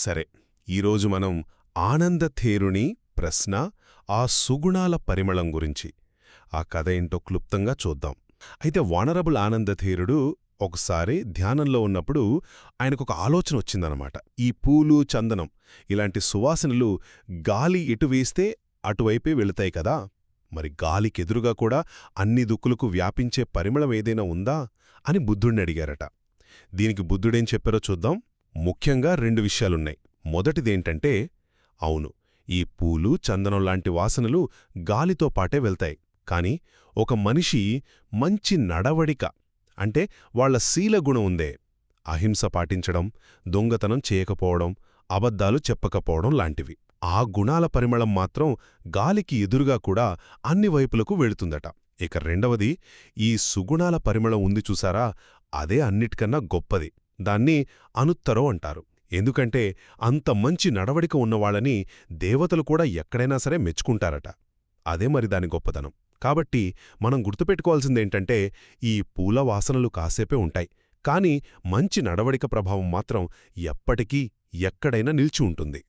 సరే ఈరోజు మనం ఆనందథేరుని ప్రశ్న ఆ సుగుణాల పరిమళం గురించి ఆ కథ ఏంటో క్లుప్తంగా చూద్దాం. అయితే వానరబుల్ ఆనందథేరుడు ఒకసారి ధ్యానంలో ఉన్నప్పుడు ఆయనకొక ఆలోచన వచ్చిందనమాట. ఈ పూలు చందనం ఇలాంటి సువాసనలు గాలి ఎటు వేస్తే అటువైపే వెళుతాయి కదా. మరి గాలికెదురుగా కూడా అన్ని దుక్కులకు వ్యాపించే పరిమళం ఏదైనా ఉందా అని బుద్ధుణ్ణి అడిగారట. దీనికి బుద్ధుడేం చెప్పారో చూద్దాం. ముఖ్యంగా రెండు విషయాలున్నాయి. మొదటిదేంటంటే అవును ఈ పూలు చందనం లాంటి వాసనలు గాలితో పాటే వెళ్తాయి. కాని ఒక మనిషి మంచి నడవడిక అంటే వాళ్ళ శీలగుణం ఉందే. అహింస పాటించడం దొంగతనం చేయకపోవడం అబద్ధాలు చెప్పకపోవడం లాంటివి. ఆ గుణాల పరిమళం మాత్రం గాలికి ఎదురుగా కూడా అన్ని వైపులకు వెళుతుందట. ఇక రెండవది ఈ సుగుణాల పరిమళం ఉంది చూసారా? అదే అన్నిటికన్నా గొప్పది. దాన్ని అనుత్తరో అంటారు. ఎందుకంటే అంత మంచి నడవడిక ఉన్నవాళ్ళని దేవతలు కూడా ఎక్కడైనా సరే మెచ్చుకుంటారట. అదే మరి దాని గొప్పతనం. కాబట్టి మనం గుర్తుపెట్టుకోవాల్సిందేంటంటే ఈ పూల వాసనలు కాసేపే ఉంటాయి. కాని మంచి నడవడిక ప్రభావం మాత్రం ఎప్పటికీ ఎక్కడైనా నిలిచి ఉంటుంది.